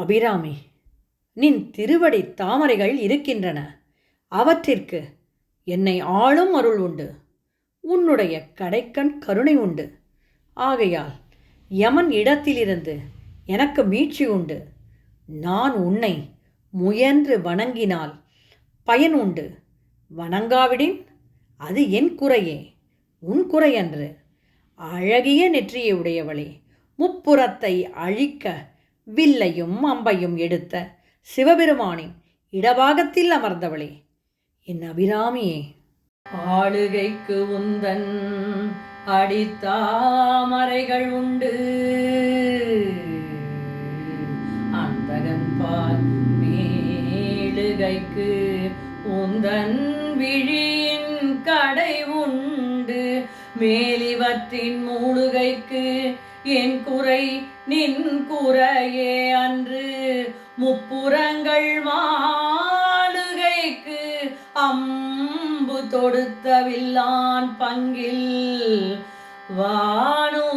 அபிராமி நின் திருவடி தாமரைகள் இருக்கின்றன. அவற்றிற்கு என்னை ஆளும் அருள் உண்டு. உன்னுடைய கடைக்கண் கருணை உண்டு. ஆகையால் யமன் இடத்திலிருந்து எனக்கு மீட்சி உண்டு. நான் உன்னை முயன்று வணங்கினால் பயன் உண்டு. வணங்காவிடின் அது என் குறையே. உன் குறையன்று அழகிய நெற்றியை உடையவளே. முப்புறத்தை அழிக்க வில்லையும் அம்பையும் எடுத்த சிவபெருமானின் இடபாகத்தில் அமர்ந்தவளே என் அபிராமியே. ஆளுகைக்கு உந்தன் அடித்தாமரைகள் உண்டு. அந்தகன் பால் மேலுகைக்கு உந்தன் விழியின் கடை உண்டு. மேலிவற்றின் மூழுகைக்கு என் குறை நின் குறையே அன்று. முப்புறங்கள் மாளுகைக்கு அம்பு தொடுத்தவில்லான் பங்கில். வானு